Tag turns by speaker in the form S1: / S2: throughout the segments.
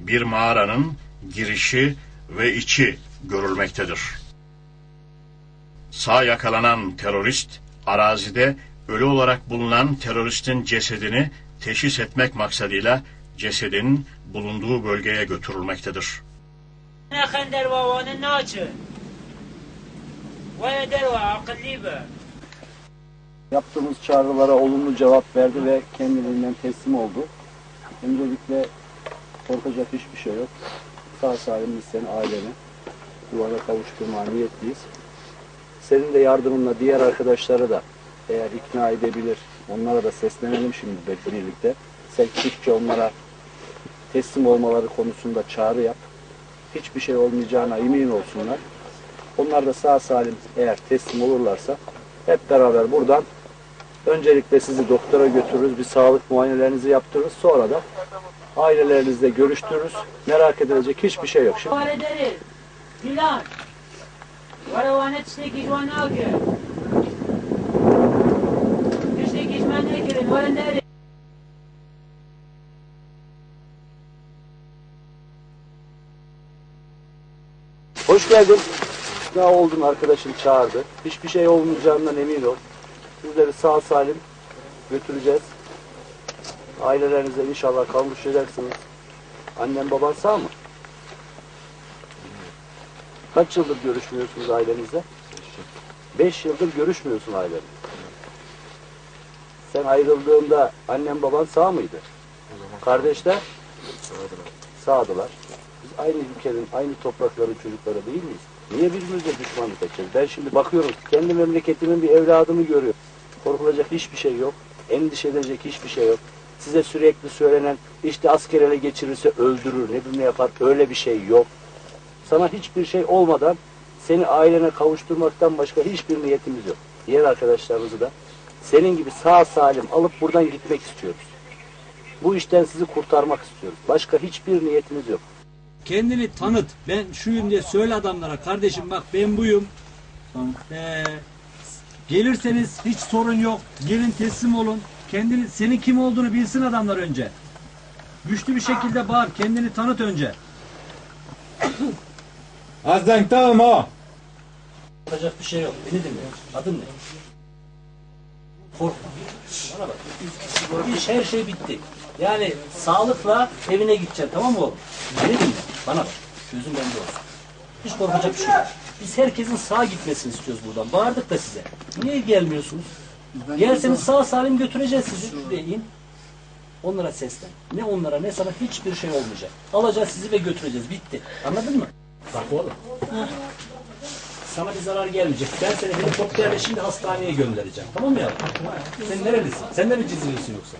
S1: bir mağaranın girişi ve içi görülmektedir. Sağ yakalanan terörist arazide ölü olarak bulunan teröristin cesedini teşhis etmek maksadıyla cesedin bulunduğu bölgeye götürülmektedir.
S2: Yaptığımız çağrılara olumlu cevap verdi ve kendiliğinden teslim oldu. Öncelikle korkacak hiçbir şey yok. Sağ salim biz seni aileni duvara kavuşturmaya niyetliyiz. Senin de yardımınla diğer arkadaşları da eğer ikna edebilir, onlara da seslenelim şimdi birlikte. Sen gittikçe onlara teslim olmaları konusunda çağrı yap. Hiçbir şey olmayacağına emin olsunlar. Onlar da sağ salim eğer teslim olurlarsa hep beraber buradan Öncelikle sizi doktora götürürüz, bir sağlık muayenelerinizi yaptırırız. Sonra da ailelerinizle görüştürürüz. Merak edilecek hiçbir şey yok. Şimdi... Hoş geldin. Ne oldun arkadaşım çağırdı. Hiçbir şey olmayacağından emin ol. Sizleri sağ salim götüreceğiz. Ailelerinize inşallah kavuşacaksınız. Annen baban sağ mı? Kaç yıldır görüşmüyorsunuz ailenizle? Beş yıldır görüşmüyorsun ailenle. Sen ayrıldığında annen baban sağ mıydı? Kardeşler? Sağdılar. Biz aynı ülkenin, aynı toprakların çocukları değil miyiz? Niye birbirimize düşmanlık edeceğiz? Ben şimdi bakıyorum, kendi memleketimin bir evladımı görüyorum. Korkulacak hiçbir şey yok. Endişe edecek hiçbir şey yok. Size sürekli söylenen, işte asker ele geçirirse öldürür, ne bileyim ne yapar, öyle bir şey yok. Sana hiçbir şey olmadan seni ailene kavuşturmaktan başka hiçbir niyetimiz yok. Diğer arkadaşlarımızı da senin gibi sağ salim alıp buradan gitmek istiyoruz. Bu işten sizi kurtarmak istiyoruz. Başka hiçbir niyetimiz yok.
S3: Kendini tanıt. Ben şuyum diye söyle adamlara. Kardeşim bak ben buyum. Ee, gelirseniz hiç sorun yok. Gelin teslim olun. Kendini, senin kim olduğunu bilsin adamlar önce. Güçlü bir şekilde bağır. Kendini tanıt önce.
S4: Azdan tamam ha.
S3: Yapacak bir şey yok. Beni dinle. Adın ne? Korkma. Bana bak. İş her şey bitti. Yani sağlıkla evine gideceksin tamam mı oğlum? Beni dinle. Bana bak. Gözün bende olsun. Hiç korkacak bir şey yok. Biz herkesin sağ gitmesini istiyoruz buradan. Bağırdık da size. Niye gelmiyorsunuz? Gelseniz sağ salim götüreceğiz sizi. Şuraya in. Onlara seslen. Ne onlara ne sana hiçbir şey olmayacak. Alacağız sizi ve götüreceğiz. Bitti. Anladın mı? Bak oğlum. Sana bir zarar gelmeyecek. Ben seni helikopterle şimdi hastaneye göndereceğim. Tamam mı yavrum? Sen nerelisin? Sen de mi Cizre'lisin yoksa?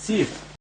S3: Siirt.